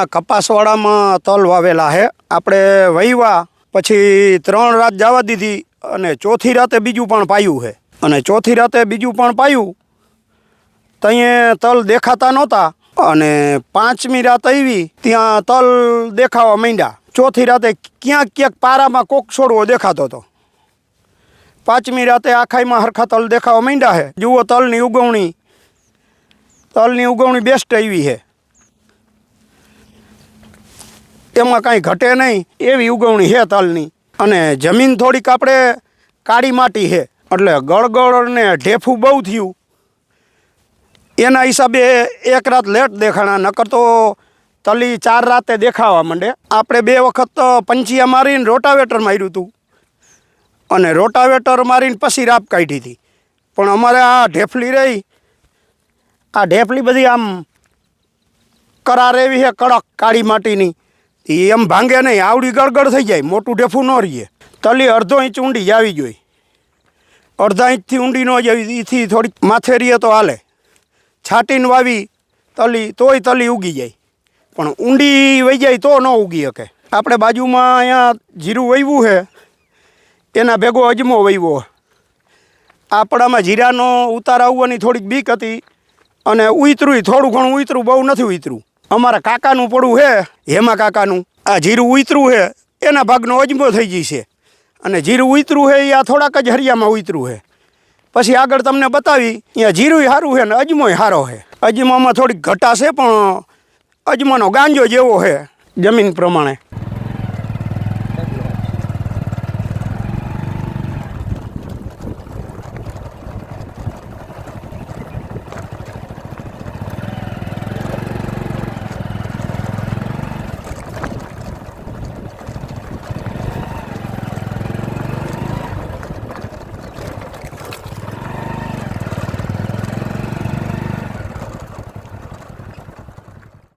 આ કપાસવાડામાં તલ વાવેલા છે આપણે વહીવા પછી ત્રણ રાત જવા દીધી અને ચોથી રાતે બીજું પણ પાયું છે અને ચોથી રાતે બીજું પણ પાયું ત્યાં તલ દેખાતા નહોતા. અને પાંચમી રાત આવી, ત્યાં તલ દેખાવા માંડ્યા. ચોથી રાતે ક્યાંક ક્યાંક પારામાં કોક છોડવો દેખાતો હતો. પાંચમી રાતે આખાઈમાં હરખા તલ દેખાવા માંડ્યા છે જુઓ તલની ઉગવણી તલની ઉગવણી બેસ્ટ આવી છે એમાં કાંઈ ઘટે નહીં, એવી ઉગવણી છે તલની. અને જમીન થોડીક આપણે કાળી માટી છે, એટલે ગળગળ ને ઢેફું બહુ થયું. એના હિસાબે એક રાત લેટ દેખાણા, નકર તો તલી ચાર રાતે દેખાવા માંડે. આપણે બે વખત પંચિયા મારીને રોટાવેટર માર્યું હતું અને રોટાવેટર મારીને પછી રાપ કાઢી હતી. પણ અમારે આ ઢેફલી રહી. આ ઢેફલી બધી આમ કરાર એવી છે કડક, કાળી માટીની. એ એમ ભાંગે નહીં, આવડી ગળગળ થઈ જાય, મોટું ઢેફું ન રહીએ. તલી અડધો ઇંચ ઊંડી જાવી જોઈએ અડધા ઇંચથી ઊંડી ન જવી એથી થોડીક માથે રહીએ તો હાલે. છાંટીને વાવી, તલી, તોય તલી ઉગી જાય. પણ ઊંડી વહી જાય તો ન ઉગી શકે. આપણે બાજુમાં અહીંયા જીરું વહીવું છે, એના ભેગો અજમો વહીવો આપણામાં જીરાનો ઉતાર આવવાની થોડીક બીક હતી, અને ઉતરું થોડું ઘણું ઉતરું બહુ નથી ઉતરું અમારા કાકાનું પડું છે હેમા કાકાનું. આ જીરું ઉતરું છે એના ભાગનો અજમો થઈ જશે અને જીરું ઉતરું છે એ આ થોડાક જ હરિયામાં ઉતરું છે પછી આગળ તમને બતાવી અહીંયા જીરું સારું છે ને અજમોય સારો છે અજમામાં થોડીક ઘટાશે, પણ અજમાનો ગાંજો જેવો છે જમીન પ્રમાણે.